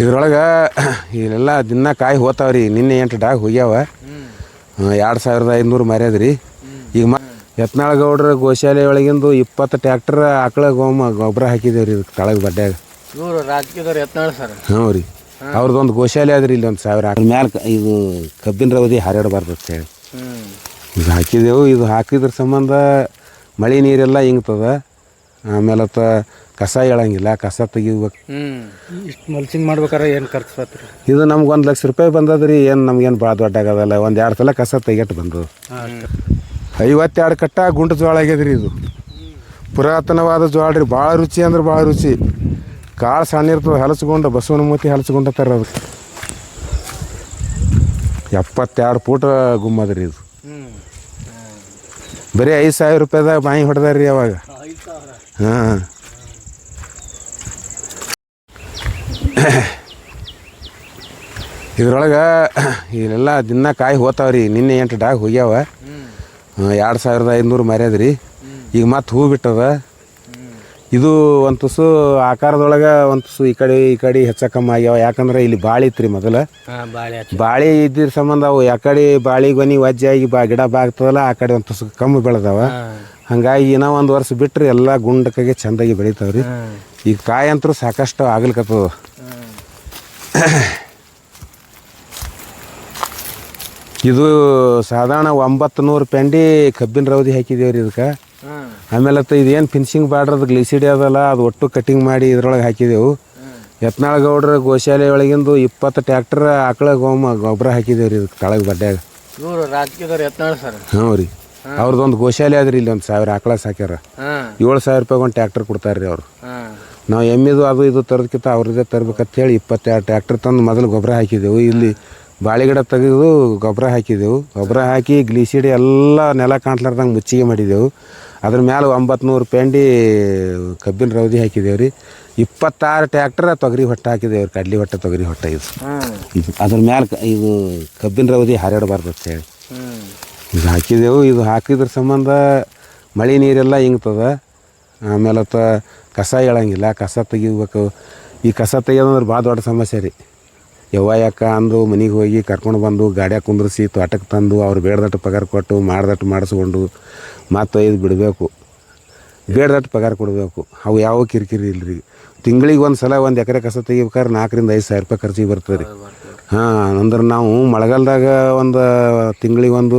ಇದ್ರೊಳಗೆ ಇಲ್ಲೆಲ್ಲ ದಿನ ಕಾಯಿ ಹೋತಾವ್ರಿ. ನಿನ್ನೆ ಎಂಟು ಡಾಗ್ ಹೋಗ್ಯಾವ. ಎರಡು ಸಾವಿರದ ಐದುನೂರು ರೀ. ಈಗ ಮ ಯತ್ನಾಳ ಗೌಡ್ರ ಗೋಶಾಲೆ ಒಳಗಿಂದು ಇಪ್ಪತ್ತು ಟ್ಯಾಕ್ಟರ್ ಆಕಳ ಗೋಮ ಗೊಬ್ಬರ ಹಾಕಿದೇವ್ರಿ ಇದಕ್ಕೆ ತಳಗ ಬಡ್ಡ್ಯಾಗ. ಹ್ಞೂ ರೀ. ಅವ್ರದ್ದೊಂದು ಗೋಶಾಲೆ ಅದ್ರಿ ಇಲ್ಲಿ ಒಂದು ಸಾವಿರ. ಅದ್ರ ಮ್ಯಾಲ ಇದು ಕಬ್ಬಿನ ರವದಿ ಹಾರಾಡಬಾರ್ದು ಅಂತ ಹೇಳಿ. ಇದು ಹಾಕಿದೆವು. ಇದು ಹಾಕಿದ್ರ ಸಂಬಂಧ ಮಳೆ ನೀರೆಲ್ಲ ಹಿಂಗ್ತದ ಆಮೇಲೆ ತ ಕಸ ಹೇಳಂಗಿಲ್ಲ ಕಸ ತೆಗಿಬೇಕು ಹ್ಞೂ ಇಷ್ಟು ಮಲ್ಚಿಂಗ್ ಮಾಡ್ಬೇಕಾರೆ ಏನು ಖರ್ಚು ಇದು ನಮ್ಗೆ ಒಂದು ಲಕ್ಷ ರೂಪಾಯಿ ಬಂದದ್ರಿ ಏನು ನಮ್ಗೇನು ಭಾಳ ದೊಡ್ಡ ಆಗೋದಲ್ಲ ಒಂದು ಎರಡು ಸಲ ಕಸ ತೆಗೆಟ್ಟು ಬಂದವು ಐವತ್ತೆರಡು ಕಟ್ಟ ಗುಂಡು ಜೋಳ ಆಗ್ಯದ್ರಿ ಇದು. ಪುರಾತನವಾದ ಜೋಳ ರೀ ಭಾಳ ರುಚಿ ಅಂದ್ರೆ ಭಾಳ ರುಚಿ. ಕಾಳು ಸಣ್ಣ ಇರ್ತದೆ ಹಲಸ್ಕೊಂಡು ಬಸವನ ಮೂತಿ ಹಲಸ್ಕೊಂಡತ್ತಾರ ಅದಕ್ಕೆ ಎಪ್ಪತ್ತೆರಡು ಫೂಟ್ ಗುಮ್ಮದ್ರಿ ಇದು. ಬರೀ ಐದು ಸಾವಿರ ರೂಪಾಯಿದಾಗ ಬಾಯಿ ಹೊಡೆದಾರ್ರಿ ಅವಾಗ. ಹಾಂ. ಇದ್ರೊಳಗೆ ಇಲ್ಲೆಲ್ಲ ದಿನ ಕಾಯಿ ಹೋತಾವ್ರಿ. ನಿನ್ನೆ ಎಂಟು ಡಾಗ್ ಹೋಗ್ಯಾವ. ಎರಡು ಸಾವಿರದ ಐದುನೂರು ಮರ್ಯಾದ್ರಿ. ಈಗ ಮತ್ತೆ ಹೂ ಬಿಟ್ಟದ. ಇದು ಒಂದು ತುಸು ಆಕಾರದೊಳಗೆ ಒಂದು ತುಸು ಈ ಕಡೆ ಈ ಕಡೆ ಹೆಚ್ಚ ಕಮ್ಮಿ ಆಗ್ಯಾವ. ಯಾಕಂದ್ರೆ ಇಲ್ಲಿ ಬಾಳಿ ಇತ್ತು ರೀ ಮೊದಲು ಬಾಳೆ ಇದ್ದಿದ್ರ ಸಂಬಂಧ ಅವು ಯಾಕಡೆ ಕಡೆ ಬಾಳಿ ಗೊನಿ ವಜ್ಜಾಗಿ ಬಾ ಗಿಡ ಬಾಗ್ತದಲ್ಲ ಆ ಕಡೆ ಒಂದು ತುಸು ಕಮ್ಮಿ ಬೆಳೆದಾವ. ಹಂಗಾಗಿ ಏನೋ ಒಂದು ವರ್ಷ ಬಿಟ್ಟರೆ ಎಲ್ಲ ಗುಂಡಕಾಗೆ ಚೆಂದಾಗಿ ಬೆಳಿತಾವ್ರಿ. ರೀ ಈಗ ಕಾಯಿ ಅಂತೂ ಸಾಕಷ್ಟು ಆಗ್ಲಿಕತ್ತದ. ಇದು ಸಾಧಾರಣ ಒಂಬತ್ತು ನೂರು ಪೆಂಡಿ ಕಬ್ಬಿನ ರವದಿ ಹಾಕಿದೇವ್ರಿ ಇದಕ್ಕೆ. ಆಮೇಲೆ ಅತ್ತ ಇದೇನು ಫಿನಿಶಿಂಗ್ ಬಾರ್ಡ್ರದ್ದು ಗ್ಲಿಸಿಡಿ ಅದಲ್ಲ ಅದು ಒಟ್ಟು ಕಟ್ಟಿಂಗ್ ಮಾಡಿ ಇದ್ರೊಳಗೆ ಹಾಕಿದೆವು. ಯತ್ನಾಳ ಗೌಡ್ರ ಗೋಶಾಲೆ ಒಳಗಿಂದು ಇಪ್ಪತ್ತು ಟ್ಯಾಕ್ಟರ್ ಆಕಳ ಗೋಮ ಗೊಬ್ಬರ ಹಾಕಿದೇವ್ರಿ ಇದಕ್ಕೆ ತಳಗ ಬಡ್ಡ್ಯಾಗ. ಹ್ಞೂ ರೀ. ಅವ್ರದ್ದೊಂದು ಗೋಶಾಲೆ ಅದ್ರಿ ಇಲ್ಲಿ ಒಂದು ಸಾವಿರ ಆಕಳ ಸಾಕ್ಯಾರ. ಏಳು ಸಾವಿರ ರೂಪಾಯಿಗೆ ಒಂದು ಟ್ಯಾಕ್ಟರ್ ಕೊಡ್ತಾರೆ ಅವ್ರು. ಹಾಂ ನಾವು ಎಮ್ಮಿದು ಅದು ಇದು ತರೋದಕ್ಕಿಂತ ಅವ್ರದ್ದೇ ತರ್ಬೇಕಂತ ಹೇಳಿ ಇಪ್ಪತ್ತೆರಡು ಟ್ಯಾಕ್ಟ್ರ್ ತಂದು ಮೊದಲು ಗೊಬ್ಬರ ಹಾಕಿದೆವು ಇಲ್ಲಿ ಬಾಳೆಗಿಡ ತೆಗೆದು ಗೊಬ್ಬರ ಹಾಕಿದೆವು ಗೊಬ್ಬರ ಹಾಕಿ ಗ್ಲೀಸಿಡಿ ಎಲ್ಲ ನೆಲ ಕಾಣ್ಲಾರ್ದಂಗೆ ಮುಚ್ಚಿಗೆ ಮಾಡಿದೆವು ಅದ್ರ ಮೇಲೆ ಒಂಬತ್ತು ನೂರು ಪೆಂಡಿ ಕಬ್ಬಿನ ರೌದಿ ಹಾಕಿದೇವು ರೀ. ಇಪ್ಪತ್ತಾರು ಟ್ಯಾಕ್ಟರ್ ತೊಗರಿ ಹೊಟ್ಟೆ ಹಾಕಿದೇವ್ರಿ ಕಡ್ಲಿ ಹೊಟ್ಟೆ ತೊಗರಿ ಹೊಟ್ಟೆ ಇದು. ಅದ್ರ ಮೇಲೆ ಇದು ಕಬ್ಬಿನ ರೌದಿ ಹಾರಾಡಬಾರ್ದು ಅಂತ ಹೇಳಿ. ಇದು ಹಾಕಿದೆವು ಇದು ಹಾಕಿದ್ರ ಸಂಬಂಧ ಮಳೆ ನೀರೆಲ್ಲ ಇಂಗ್ತದ. ಆಮೇಲೆ ತ ಕಸ ಹೇಳಂಗಿಲ್ಲ, ಕಸ ತೆಗಿಬೇಕು. ಈ ಕಸ ತೆಗಿಯೋದಂದ್ರೆ ಭಾಳ ದೊಡ್ಡ ಸಮಸ್ಯೆ ರೀ. ಯವ್ವ ಯಾಕ ಅಂದು ಮನೆಗೆ ಹೋಗಿ ಕರ್ಕೊಂಡು ಬಂದು ಗಾಡಿಯಾಗ ಕುಂದ್ರಿಸಿ ತೋಟಕ್ಕೆ ತಂದು ಅವ್ರು ಬೇಡದಟ್ಟು ಪಗಾರ ಕೊಟ್ಟು ಮಾಡ್ದಟ್ಟು ಮಾಡಿಸ್ಕೊಂಡು ಮತ್ತು ಐದು ಬಿಡಬೇಕು. ಬೇಡದಟ್ಟು ಪಗಾರ ಕೊಡಬೇಕು. ಅವು ಯಾವ ಕಿರಿಕಿರಿ ಇಲ್ರಿ. ತಿಂಗಳಿಗೆ ಒಂದು ಸಲ ಒಂದು ಎಕರೆ ಕಸ ತೆಗಿಬೇಕಾದ್ರೆ ನಾಲ್ಕರಿಂದ ಐದು ಸಾವಿರ ರೂಪಾಯಿ ಖರ್ಚಿಗೆ ಬರ್ತದೆ ರೀ. ಹಾಂ, ಅಂದ್ರೆ ನಾವು ಮಳೆಗಾಲದಾಗ ಒಂದು ತಿಂಗಳಿಗೆ ಒಂದು,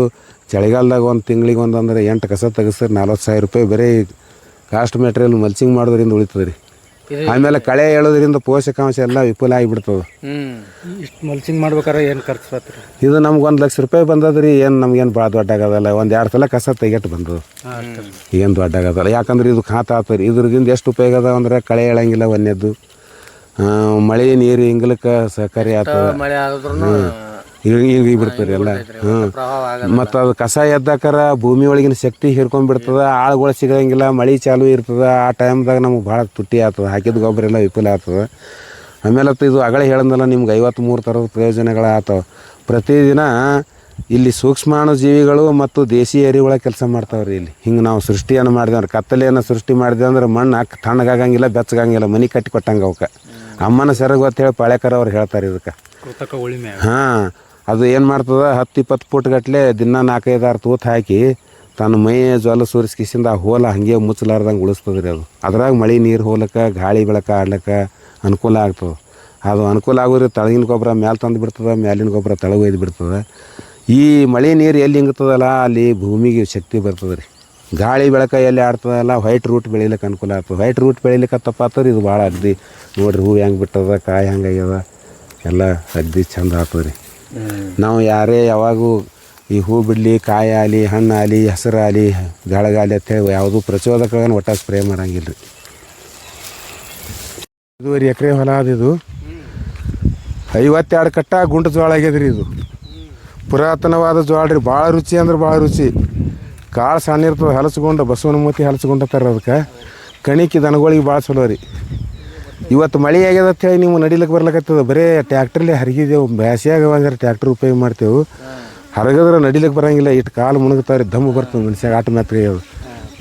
ಚಳಿಗಾಲದಾಗ ಒಂದು ತಿಂಗಳಿಗೆ ಒಂದು ಅಂದರೆ ಎಂಟು ಕಸ ತೆಗೆಸ್ತಾರೆ ನಲ್ವತ್ತು ಸಾವಿರ ರೂಪಾಯಿ ಬರೀ ಕಾಸ್ಟ್ ಮೆಟೀರಿಯಲ್ ಮಲ್ಚಿಂಗ್ ಮಾಡೋದ್ರಿಂದ ಉಳಿತದೆ ರೀ ಆಮೇಲೆ ಕಳೆ ಹೇಳೋದ್ರಿಂದ ಪೋಷಕಾಂಶ ಎಲ್ಲ ವಿಪುಲ ಆಗಿಬಿಡ್ತದೆ. ಇಷ್ಟು ಮಲ್ಚಿಂಗ್ ಮಾಡ್ಬೇಕಾರೆ ಏನು ಖರ್ಚು ಇದು ನಮ್ಗೆ ಒಂದು ಲಕ್ಷ ರೂಪಾಯಿ ಬಂದದ್ರಿ ಏನು ನಮ್ಗೇನು ಭಾಳ ದೊಡ್ಡ ಆಗೋದಲ್ಲ ಒಂದು ಎರಡು ಸಲ ಕಸ ತೆಗೆಟ್ಟು ಬಂದದು. ಏನು ದೊಡ್ಡ ಆಗೋದಲ್ಲ ಯಾಕಂದ್ರೆ ಇದು ಖಾತ ಆತರಿ ಇದ್ರದಿಂದ ಎಷ್ಟು ಉಪಯೋಗ ಅದ ಅಂದ್ರೆ ಕಳೆ ಹೇಳಂಗಿಲ್ಲ ಒಂದೇದ್ದು ಮಳೆ ನೀರು ಹಿಂಗ್ಲಕ್ಕೆ ಸಹಕಾರಿ ಆಗ್ತದೆ. ಈಗ ಬಿಡ್ತಾರೆ ಎಲ್ಲ. ಹ್ಞೂ ಮತ್ತು ಅದು ಕಸ ಎದ್ದಾಕರ ಭೂಮಿ ಒಳಗಿನ ಶಕ್ತಿ ಹಿಡ್ಕೊಂಡ್ಬಿಡ್ತದ ಆಳುಗಳು ಸಿಗಂಗಿಲ್ಲ ಮಳೆ ಚಾಲು ಇರ್ತದ ಆ ಟೈಮ್ದಾಗ ನಮ್ಗೆ ಭಾಳ ತುಟ್ಟಿ ಆಗ್ತದೆ ಹಾಕಿದ ಗೊಬ್ಬರ ಎಲ್ಲ ವಿಫುಲ ಆಗ್ತದೆ. ಆಮೇಲೆ ಅತ್ತ ಇದು ಅಗಳೇ ಹೇಳಂದಲ್ಲ ನಿಮ್ಗೆ ಐವತ್ತ್ಮೂರು ಥರದ ಪ್ರಯೋಜನಗಳು ಆಗ್ತಾವೆ ಪ್ರತಿದಿನ ಇಲ್ಲಿ ಸೂಕ್ಷ್ಮಾಣು ಜೀವಿಗಳು ಮತ್ತು ದೇಸಿ ಒಳಗೆ ಕೆಲಸ ಮಾಡ್ತಾವ್ರಿ ಇಲ್ಲಿ. ಹಿಂಗೆ ನಾವು ಸೃಷ್ಟಿಯನ್ನು ಮಾಡಿದೆ ಅಂದ್ರೆ ಕತ್ತಲೆಯನ್ನು ಸೃಷ್ಟಿ ಮಾಡಿದೆ ಅಂದ್ರೆ ಮಣ್ಣು ಹಾಕಿ ತಣ್ಣಗಾಗಂಗಿಲ್ಲ ಬೆಚ್ಚಗಂಗಿಲ್ಲ ಮನೆ ಕಟ್ಟಿ ಕೊಟ್ಟಂಗೆ ಅವಕ್ಕೆ. ಅಮ್ಮನ ಸೆರಗು ಅಂತೇಳಿ ಪಾಳ್ಯಕರ ಅವ್ರು ಹೇಳ್ತಾರೆ ಇದಕ್ಕೆ. ಹಾಂ ಅದು ಏನು ಮಾಡ್ತದ? ಹತ್ತು ಇಪ್ಪತ್ತು ಫುಟ್ ಗಟ್ಟಲೆ ದಿನ ನಾಲ್ಕೈದು ಆರು ತೂತು ಹಾಕಿ ತನ್ನ ಮೈ ಜ್ವಾಲ ಸುರಿಸ್ಕಿಸಿಂದ ಆ ಹೋಲ ಹಾಗೆ ಮುಚ್ಚಲಾರ್ದಂಗೆ ಉಳಿಸ್ತದೆ ರೀ ಅದು. ಅದ್ರಾಗ ಮಳೆ ನೀರು ಹೋಲಕ್ಕೆ ಗಾಳಿ ಬೆಳಕ ಆಡ್ಲಿಕ್ಕೆ ಅನುಕೂಲ ಆಗ್ತದೆ. ಅದು ಅನುಕೂಲ ಆಗೋರಿ ತಳಗಿನ ಗೊಬ್ಬರ ಮ್ಯಾಲೆ ತಂದು ಬಿಡ್ತದೆ, ಮ್ಯಾಲಿನ ಗೊಬ್ಬರ ತಳಗ ಒಯ್ದು ಬಿಡ್ತದೆ. ಈ ಮಳೆ ನೀರು ಎಲ್ಲಿ ಹಿಂಗ್ತದಲ್ಲ ಅಲ್ಲಿ ಭೂಮಿಗೆ ಶಕ್ತಿ ಬರ್ತದೆ ರೀ ಗಾಳಿ ಬೆಳಕ ಎಲ್ಲಿ ಆಡ್ತದಲ್ಲ ವೈಟ್ ರೂಟ್ ಬೆಳಿಲಿಕ್ಕೆ ಅನುಕೂಲ ಆಗ್ತದೆ. ವೈಟ್ ರೂಟ್ ಬೆಳಿಲಿಕ್ಕೆ ತಪ್ಪಾತರಿ ಇದು ಭಾಳ ಅಗ್ದಿ. ನೋಡ್ರಿ ಹೂವು ಹೆಂಗೆ ಬಿಟ್ಟದ, ಕಾಯಿ ಹೆಂಗಾಗ್ಯದ ಎಲ್ಲ ಅಗ್ದಿ ಚಂದ ಆಗ್ತದೆ ರೀ ನಾವು ಯಾರೇ ಯಾವಾಗೂ ಈ ಹೂ ಬಿಡಲಿ, ಕಾಯಿ ಆಲಿ, ಹಣ್ಣು ಆಲಿ, ಹೆಸರು ಆಲಿ ಗಾಳಗಾಲಿ ಅಂತೇಳಿ ಯಾವುದೂ ಪ್ರಚೋದಕಗಳನ್ನು ಒಟ್ಟ ಸ್ಪ್ರೇ ಮಾಡಂಗಿಲ್ಲ ರೀ. ಇದುವರೆ ಎಕರೆ ಹೊಲ ಅದು ಇದು. ಐವತ್ತೆರಡು ಕಟ್ಟ ಗುಂಟು ಜೋಳ ರೀ ಇದು. ಪುರಾತನವಾದ ಜೋಳ ರೀ. ಭಾಳ ರುಚಿ ಅಂದ್ರೆ ಭಾಳ ರುಚಿ. ಕಾಳು ಸಣ್ಣ ಇರ್ತದೆ ಹಲಸ್ಕೊಂಡು ಬಸವನ ಮೂತಿ ಹಲಸ್ಕೊಂಡತ್ತಾರ ಅದಕ್ಕೆ. ಕಣಿಕಿ ದನಗಳಿಗೆ ಭಾಳ ಚಲೋ ರೀ. ಇವತ್ತು ಮಳೆ ಆಗ್ಯದ ಅಂತ ಹೇಳಿ ನೀವು ನಡಿಲಿಕ್ಕೆ ಬರ್ಲಕತ್ತದ ಬರೇ ಟ್ಯಾಕ್ಟ್ರಲ್ಲಿ ಹರಿಗಿದೆವು, ಬ್ಯಾಸಿಯಾಗ ಅಂದ್ರೆ ಟ್ಯಾಕ್ಟ್ರ್ ಉಪಯೋಗ ಮಾಡ್ತೇವೆ. ಹರಗದ್ರೆ ನಡಿಲಿಕ್ಕೆ ಬರಂಗಿಲ್ಲ ಇಟ್ಟು ಕಾಲು ಮುಣಗುತ್ತಾರೆ ದಮ್ಮು ಬರ್ತದೆ ಮನುಷ್ಯಾಗ ಆಟ ಮಾತ್ರ ಹೇಳೋದು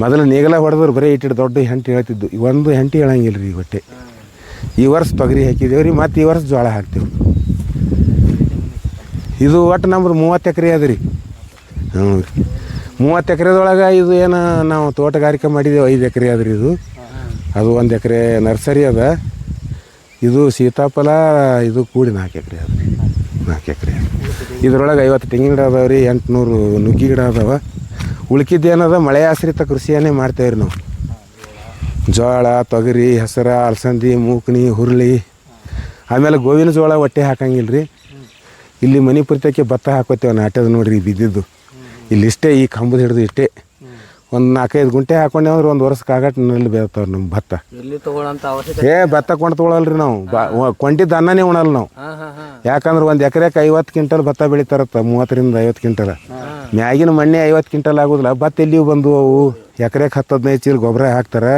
ಮೊದಲು ನೇಗಲ ಹೊಡೆದ್ರೆ ಬರೀ ಇಟ್ಟಿಟ್ಟು ದೊಡ್ಡ ಹೆಂಟಿ ಹೇಳ್ತಿದ್ದು ಒಂದು ಹೆಂಟಿ ಹೇಳಂಗಿಲ್ಲ ರೀ ಬಟ್ಟೆ ಈ ವರ್ಷ ತೊಗರಿ ಹಾಕಿದ್ದೇವೆ ರೀ, ಮತ್ತು ಈ ವರ್ಷ ಜೋಳ ಹಾಕ್ತೇವೆ. ಇದು ಒಟ್ಟು ನಮ್ದು ಮೂವತ್ತು ಎಕರೆ ಅದ ರೀ. ಹ್ಞೂ ರೀ. ಮೂವತ್ತು ಎಕರೆದೊಳಗೆ ಇದು ಏನು ನಾವು ತೋಟಗಾರಿಕೆ ಮಾಡಿದ್ದೇವೆ ಐದು ಎಕರೆ ಅದ ರೀ ಇದು. ಅದು ಒಂದು ಎಕರೆ ನರ್ಸರಿ ಅದ. ಇದು ಸೀತಾಫಲ, ಇದು ಕೂಡಿ ನಾಲ್ಕು ಎಕರೆ ಅದ. ನಾಲ್ಕು ಎಕರೆ ಇದ್ರೊಳಗೆ ಐವತ್ತು ತೆಂಗಿನ ಗಿಡ ಅದಾವೆ ರೀ, ಎಂಟುನೂರು ನುಗ್ಗಿ ಗಿಡ ಅದಾವ. ಉಳ್ಕಿದ್ದೇನದ ಮಳೆ ಆಶ್ರಿತ ಕೃಷಿಯನ್ನೇ ಮಾಡ್ತೇವೆ ರೀ ನಾವು. ಜೋಳ, ತೊಗರಿ, ಹೆಸರ, ಅಲಸಂದಿ, ಮೂಕ್ನಿ, ಹುರುಳಿ. ಆಮೇಲೆ ಗೋವಿನ ಜೋಳ ಹೊಟ್ಟೆ ಹಾಕಂಗಿಲ್ಲ ರೀ ಇಲ್ಲಿ ಮನೆ ಪುರ್ತಕ್ಕೆ ಭತ್ತ ಹಾಕೋತೇವೆ ನಾಟ್ಯದ ನೋಡ್ರಿ ಬಿದ್ದಿದ್ದು. ಇಲ್ಲಿ ಇಷ್ಟೇ ಈ ಕಂಬದ ಹಿಡಿದು ಇಷ್ಟೇ. ಒಂದು ನಾಲ್ಕೈದು ಗುಂಟೆ ಹಾಕೊಂಡೆ ಅಂದ್ರೆ ಒಂದು ವರ್ಷಕ್ಕೆ ಆಗಟ್ಟು ನಲ್ಲಿ ಬೇಳ್ತಾವ್ರಿ ನಮ್ಮ ಭತ್ತ. ಎಲ್ಲಿ ಅವಶ್ಯಕತೆ ಏ ಭತ್ತ ಕೊಂಡು ತೊಗೊಳಲ್ರಿ ನಾವು. ಬಾ ಕೊಂಡಿದ್ದು ಅನ್ನನೇ ಉಣಲ್ಲ ನಾವು. ಹಾ ಹಾ ಹಾ. ಯಾಕಂದ್ರೆ ಒಂದು ಎಕರೆಗೆ ಐವತ್ತು ಕ್ವಿಂಟಲ್ ಭತ್ತ ಬೆಳಿತಾರತ್ತ ಮೂವತ್ತರಿಂದ ಐವತ್ತು ಕ್ವಿಂಟಲ್. ಮ್ಯಾಗಿನ ಮಣ್ಣೆ ಐವತ್ತು ಕ್ವಿಂಟಲ್ ಆಗೋದಿಲ್ಲ. ಭತ್ತ ಎಲ್ಲಿಯೂ ಬಂದು ಅವು ಎಕರೆಗೆ ಹತ್ತು ಹದಿನೈದು ಚೀಲ ಗೊಬ್ಬರ ಹಾಕ್ತಾರೆ.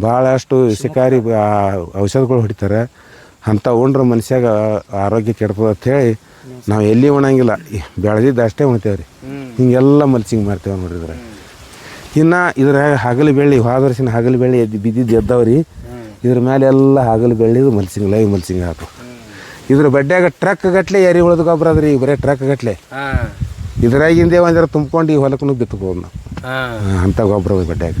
ಭಾಳಷ್ಟು ಶಿಕಾರಿ ಆ, ಔಷಧಗಳು ಹೊಡಿತಾರೆ. ಅಂಥ ಉಂಡ್ರೆ ಮನುಷ್ಯಾಗ ಆರೋಗ್ಯ ಕೆಡ್ತದೆ ಹೇಳಿ ನಾವು ಎಲ್ಲಿ ಉಣಂಗಿಲ್ಲ. ಬೆಳೆದಿದ್ದು ಅಷ್ಟೇ ಉಣ್ತೇವೆ ರೀ ಹಿಂಗೆಲ್ಲ ಮಲ್ಚಿಂಗ್ ಮಾಡ್ತೇವೆ ನೋಡಿದ್ರೆ ಇನ್ನು ಇದ್ರ ಹಗಲು ಬೆಳ್ಳಿ ಹೋದರ್ಸಿನ ಹಗಲು ಬೆಳ್ಳಿ ಎದ್ದು ಬಿದ್ದಿದ್ದು ಎದ್ದವ್ರಿ. ಇದ್ರ ಮೇಲೆ ಎಲ್ಲ ಹಗಲು ಬೆಳ್ಳಿದು ಮಲ್ಸಿಂಗ್ ಲೈವ್ ಮಲ್ಸಿಂಗ್ ಹಾಕು ಇದ್ರ ಬಡ್ಡ್ಯಾಗ ಟ್ರಕ್ ಗಟ್ಲೆ ಎರಿ ಉಳಿದ ಗೊಬ್ಬರ ಅದ್ರಿ ಈಗ ಬರೀ ಟ್ರಕ್ ಗಟ್ಲೆ. ಇದ್ರಾಗಿಂದೇ ಒಂದರ ತುಂಬ್ಕೊಂಡು ಈ ಹೊಲಕ್ಕೂ ಬಿತ್ತಬೋದು ನಾವು. ಅಂಥ ಗೊಬ್ಬರ ಬಡ್ಡ್ಯಾಗ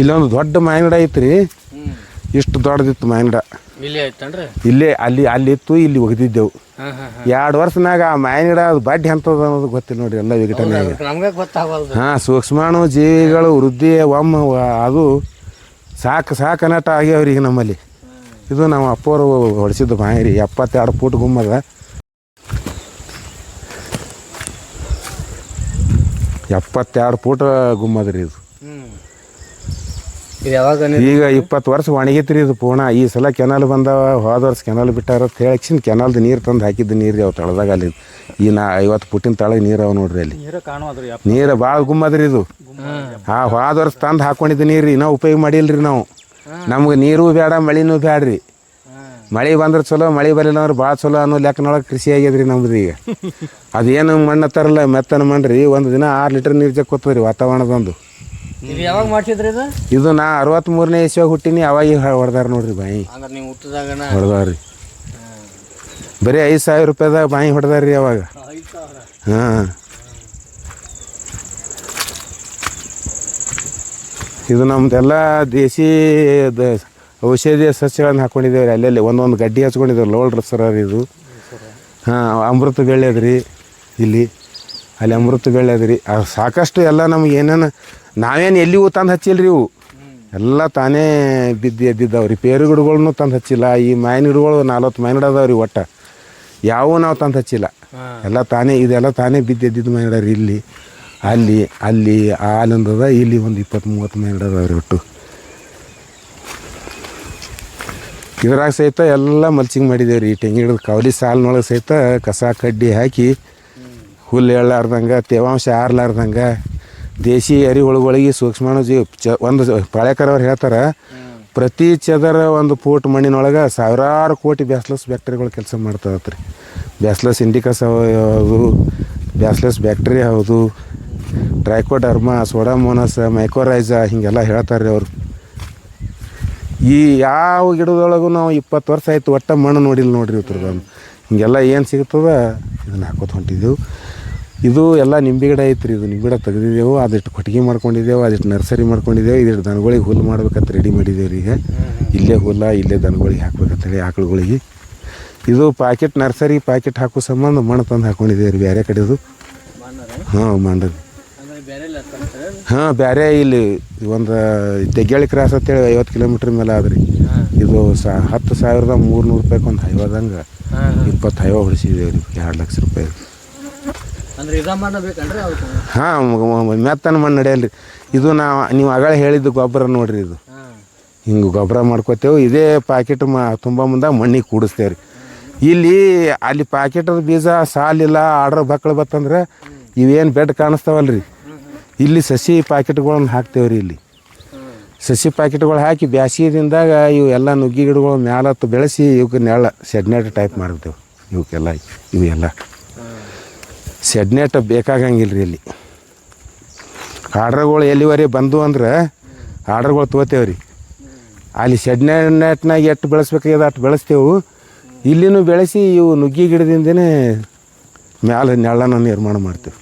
ಇಲ್ಲೊಂದು ದೊಡ್ಡ ಮಾವಿನ ಐತ್ರಿ. ಹ್ಮ್. ಇಷ್ಟು ದೊಡ್ಡದಿತ್ತು ಮಾವಿನ ಇಲ್ಲಿ ಆಯ್ತನ್ರಿ ಇಲ್ಲೇ ಅಲ್ಲಿ ಇತ್ತು ಇಲ್ಲಿ ಒಗೆದಿದ್ದೆವು. ಎರಡು ವರ್ಷನಾಗ ಆ ಮಾವಿನ ಗಿಡ ಅದು ಬಡ್ಡಿ ಅಂತದ ಅನ್ನೋದು ಗೊತ್ತಿಲ್ಲ ನೋಡ್ರಿ ಎಲ್ಲ ವಿಘಟನೆ. ನಮ್ಗೆ ಹಾಂ ಸೂಕ್ಷ್ಮಾಣು ಜೀವಿಗಳು ವೃದ್ಧಿ ಒಮ್ಮ ಅದು ಸಾಕು ಸಾಕು ನಟ ಆಗ್ಯಾವ್ರಿ ಈಗ ನಮ್ಮಲ್ಲಿ. ಇದು ನಾವು ಅಪ್ಪವರು ಹೊಡಿಸಿದ್ದು ಮಾಯರಿ ಎಪ್ಪತ್ತೆರಡು ಫೂಟ್ ಗುಮ್ಮದ ಎಪ್ಪತ್ತೆರಡು ಫೂಟ್ ಗುಮ್ಮದ ರೀ ಇದು. ಇದು ಯಾವಾಗ ಈಗ ಇಪ್ಪತ್ತು ವರ್ಷ ಒಣಗಿತ್ರಿ ಇದು ಪೂರ್ಣ. ಈ ಸಲ ಕೆನಲ್ ಬಂದವ ಹೋದ ವರ್ಷ ಕೆನಲ್ ಬಿಟ್ಟಾರ ಅಂತ ಹೇಳಿ ಕೆನಲ್ದು ನೀರು ತಂದು ಹಾಕಿದ್ದು ನೀರು ಅವ ತಳದಾಗ ಅಲ್ಲಿ ಈ ನಾ ಐವತ್ತು ಪುಟ್ಟಿನ ತಳಗ ನೀರು ಅವ ನೋಡ್ರಿ ಅಲ್ಲಿ. ನೀರು ಕಾಣುವುದ್ರಿ ನೀರು ಭಾಳ ಗುಮ್ಮದ್ರಿ ಇದು. ಆ ಹೋದ ವರ್ಷ ತಂದು ಹಾಕೊಂಡಿದ್ದು ನೀರು ಇನ್ನೂ ಉಪಯೋಗ ಮಾಡಿಲ್ರಿ ನಾವು. ನಮ್ಗೆ ನೀರು ಬೇಡ ಮಳಿನೂ ಬೇಡ್ರಿ ಮಳೆ ಬಂದ್ರೆ ಚಲೋ ಮಳೆ ಬರಲಿಲ್ಲ ಅಂದ್ರೆ ಭಾಳ ಚಲೋ ಅನ್ನೋ ಲೆಕ್ಕನೊಳಗೆ ಕೃಷಿ ಆಗ್ಯದ್ರಿ ನಮ್ದು ಈಗ. ಅದೇನು ಮಣ್ಣು ತರಲ್ಲ ಮೆತ್ತನ ಮಣ್ಣ್ರಿ ಒಂದು ದಿನ ಆರು ಲೀಟರ್ ನೀರು ಜಕ್ಕೋತದ್ರಿ ವಾತಾವರಣದೊಂದು. ಇದು ಯಾವಾಗ ಮಾಡ್ಸಿದ್ರಿ ಇದು? ಇದು ನಾ ಅರವತ್ತ್ಮೂರನೇ ಇಸ್ವಾಗ ಹುಟ್ಟಿನಿ ಅವಾಗ ಹೊಡೆದಾರ ನೋಡ್ರಿ ಬಾಯಿ. ಅಂದ್ರೆ ನೀವು ಹುಟ್ಟಿದಾಗನ ಹೊಡೆದಾರ್ರಿ ಬರೀ ಐದು ಸಾವಿರ ರೂಪಾಯಿದಾಗ ಬಾಯಿ ಹೊಡೆದಾರ್ರಿ ಅವಾಗ. ಹಾಂ. ಇದು ನಮ್ದೆಲ್ಲ ದೇಸಿ ಔಷಧೀಯ ಸಸ್ಯಗಳನ್ನ ಹಾಕೊಂಡಿದ್ದೇವೆ ಅಲ್ಲೆಲ್ಲಿ ಒಂದೊಂದು ಗಡ್ಡಿ ಹಚ್ಕೊಂಡಿದ್ದೇವೆ ಲೋಲ್ಡ್ರ್ ಸರ ಇದು. ಹಾಂ ಅಮೃತ ಬೆಳೆದ್ರಿ ಇಲ್ಲಿ. ಅಲ್ಲಿ ಅಮೃತ ಬೆಳೆದ್ರಿ ಸಾಕಷ್ಟು ಎಲ್ಲ ನಮ್ಗೆ ಏನೇನು ನಾವೇನು ಎಲ್ಲಿಗೂ ತಂದು ಹಚ್ಚಿಲ್ರಿ ಇವು? ಎಲ್ಲ ತಾನೇ ಬಿದ್ದು ಎದ್ದಿದ್ದಾವೆ ರೀ ಪೇರು ಗಿಡಗಳ್ನು ತಂದು ಹಚ್ಚಿಲ್ಲ. ಈ ಮಾಯಿನ ಗಿಡಗಳು ನಲ್ವತ್ತು ಮಾಯಿನ ಗಿಡ ಅದಾವೆ ರೀ ಒಟ್ಟು. ಯಾವೂ ನಾವು ತಂದು ಹಚ್ಚಿಲ್ಲ. ಎಲ್ಲ ತಾನೇ ಇದೆಲ್ಲ ತಾನೇ ಬಿದ್ದು ಎದ್ದಿದ್ದು ಮಾಯಿನ ರೀ ಇಲ್ಲಿ ಅಲ್ಲಿ ಅಲ್ಲಿ ಆ ಇಲ್ಲಿ ಒಂದು ಇಪ್ಪತ್ತು ಮೂವತ್ತು ಮಾಯಿನ ಗಿಡ ಅದಾವೆ ರೀ ಒಟ್ಟು. ಇದ್ರಾಗ ಸಹಿತ ಎಲ್ಲ ಮಲ್ಚಿಂಗ್ ಮಾಡಿದ್ದೇವೆ ರೀ ತೆಂಗಿನ ಗಿಡದ ಕವಲಿ ಸಾಲಿನೊಳಗೆ ಸಹಿತ ಕಸ ಕಡ್ಡಿ ಹಾಕಿ ಹುಲ್ಲು ಹೇಳಲಾರ್ದಂಗೆ ತೇವಾಂಶ ಆರ್ಲಾರ್ದಂಗೆ ದೇಶಿ ಎರಿಹುಳುಗಳಿಗೆ ಸೂಕ್ಷ್ಮಾಣು ಜೀವ ಚ, ಒಂದು ಪಾಳ್ಯಕರವ್ರು ಹೇಳ್ತಾರೆ, ಪ್ರತಿ ಚದರ ಒಂದು ಫೂಟ್ ಮಣ್ಣಿನೊಳಗೆ ಸಾವಿರಾರು ಕೋಟಿ ಬ್ಯಾಸ್ಲಸ್ ಬ್ಯಾಕ್ಟೀರಿಯಾಗಳು ಕೆಲಸ ಮಾಡ್ತಾವತ್ತು ರೀ ಬ್ಯಾಸ್ಲಸ್ ಇಂಡಿಕಸ್ ಹೌದು ಬ್ಯಾಸ್ಲಸ್ ಬ್ಯಾಕ್ಟೀರಿಯಾ ಹೌದು, ಟ್ರೈಕೋಡರ್ಮ, ಸೋಡಾಮೋನಸ್, ಮೈಕೋರೈಸ, ಹೀಗೆಲ್ಲ ಹೇಳ್ತಾರೆ ಅವರು. ಈ ಯಾವ ಗಿಡದೊಳಗೂ ನಾವು ಇಪ್ಪತ್ತು ವರ್ಷ ಆಯಿತು ಒಟ್ಟ ಮಣ್ಣು ನೋಡಿಲ್ಲ ನೋಡ್ರಿ ಇವ್ರದ್ದು ಹೀಗೆಲ್ಲ ಏನು ಸಿಗ್ತದೆ? ಇದನ್ನು ಹಾಕೋತ ಹೊಂಟಿದ್ದೆವು ಇದು ಎಲ್ಲ ನಿಂಬೆ ಗಿಡ ಐತ್ರಿ ಇದು ನಿಂಬೆ ಗಿಡ ತೆಗೆದಿದ್ದೆವು ಅದಿಷ್ಟು ಕೊಟ್ಟಿಗೆ ಮಾಡ್ಕೊಂಡಿದ್ದೇವೆ ಅದಿಷ್ಟು ನರ್ಸರಿ ಮಾಡ್ಕೊಂಡಿದ್ದೆವು ಇದಿಷ್ಟು ದನಗಳಿಗೆ ಹುಲ್ಲು ಮಾಡ್ಬೇಕಂತ ರೆಡಿ ಮಾಡಿದ್ದೇವೆ ರೀ ಈಗ. ಇಲ್ಲೇ ಹುಲ್ಲ ಇಲ್ಲೇ ದನಗಳಿಗೆ ಹಾಕ್ಬೇಕಂತೇಳಿ ಆಕಳುಗಳಿಗೆ. ಇದು ಪ್ಯಾಕೆಟ್ ನರ್ಸರಿ ಪ್ಯಾಕೆಟ್ ಹಾಕೋ ಸಂಬಂಧ ಮಣ್ಣು ತಂದು ಹಾಕೊಂಡಿದ್ದೇವೆ ರೀ ಬೇರೆ ಕಡೆದು. ಹಾಂ ಮಾಡ್ರಿ ಹಾಂ ಬೇರೆ ಇಲ್ಲಿ ಒಂದು ತೆಗ್ಯಾಳಿ ಕ್ರಾಸ್ ಅಂತೇಳಿ ಐವತ್ತು ಕಿಲೋಮೀಟ್ರ್ ಮೇಲೆ ಆದ್ರಿ. ಇದು ಸಾ ಹತ್ತು ಸಾವಿರದ ಮೂರು ನೂರು ರೂಪಾಯಿಗೆ ಒಂದು ಹೈವಾದಂಗೆ ಇಪ್ಪತ್ತು ಹೈವ ಹೊಡಿಸಿದ್ದೇವೆ ರೀ ಎರಡು ಲಕ್ಷ ರೂಪಾಯಿ ಅಂದ್ರೆ ಇದ ಮಣ್ಣ ಬೇಕನ್ರಿ ಅವಕ್ಕೆ ಹಾಂ ಮೆತ್ತನ ಮಣ್ಣು ನಡೆಯಲ್ರಿ ಇದು ನಾ ನೀವು ಆಗಳೇ ಹೇಳಿದ್ದು ಗೊಬ್ಬರ ನೋಡ್ರಿ ಇದು. ಹಿಂಗೆ ಗೊಬ್ಬರ ಮಾಡ್ಕೋತೇವೆ ಇದೇ ಪ್ಯಾಕೆಟ್ ಮಾ ತುಂಬ ಮುಂದೆ ಮಣ್ಣಿಗೆ ಕೂಡಿಸ್ತೇವೆ ರೀ ಇಲ್ಲಿ ಅಲ್ಲಿ ಪ್ಯಾಕೆಟದ ಬೀಜ ಸಾಲಿಲ್ಲ ಆರ್ಡ್ರ್ ಬಕ್ಕಳು ಬತ್ತಂದ್ರೆ ಇವೇನು ಬೆಡ್ ಕಾಣಿಸ್ತಾವಲ್ರಿ. ಇಲ್ಲಿ ಸಸಿ ಪಾಕೆಟ್ಗಳನ್ನ ಹಾಕ್ತೇವೆ ರೀ ಇಲ್ಲಿ. ಸಸಿ ಪ್ಯಾಕೆಟ್ಗಳು ಹಾಕಿ ಬ್ಯಾಸಿಗೆದಿಂದಾಗ ಇವು ಎಲ್ಲ ನುಗ್ಗಿ ಗಿಡಗಳು ಮ್ಯಾಲತ್ತು ಬೆಳೆಸಿ ಇವಕ್ಕೆ ನೆಳ ಸೆಡ್ನೆಟ್ ಟೈಪ್ ಮಾಡ್ತೇವೆ ಇವಕ್ಕೆಲ್ಲ ಇವೆಲ್ಲ. ಸೆಡ್ನೆಟ್ ಬೇಕಾಗಂಗಿಲ್ಲ ರೀ ಇಲ್ಲಿ. ಆರ್ಡ್ರ್ಗಳು ಎಲ್ಲಿವರೆ ಬಂದು ಅಂದ್ರೆ ಆರ್ಡ್ರ್ಗಳು ತೊಗೋತೇವೆ ರೀ ಅಲ್ಲಿ ಸೆಡ್ನೆ ನೆಟ್ನಾಗ ಎಷ್ಟು ಬೆಳೆಸ್ಬೇಕಾಗ್ಯದ ಅಷ್ಟು ಬೆಳೆಸ್ತೇವೆ. ಇಲ್ಲಿನೂ ಬೆಳೆಸಿ ಇವು ನುಗ್ಗಿ ಗಿಡದಿಂದನೇ ಮ್ಯಾಲೆ ನೆಳ್ಳನ ನಿರ್ಮಾಣ ಮಾಡ್ತೇವೆ.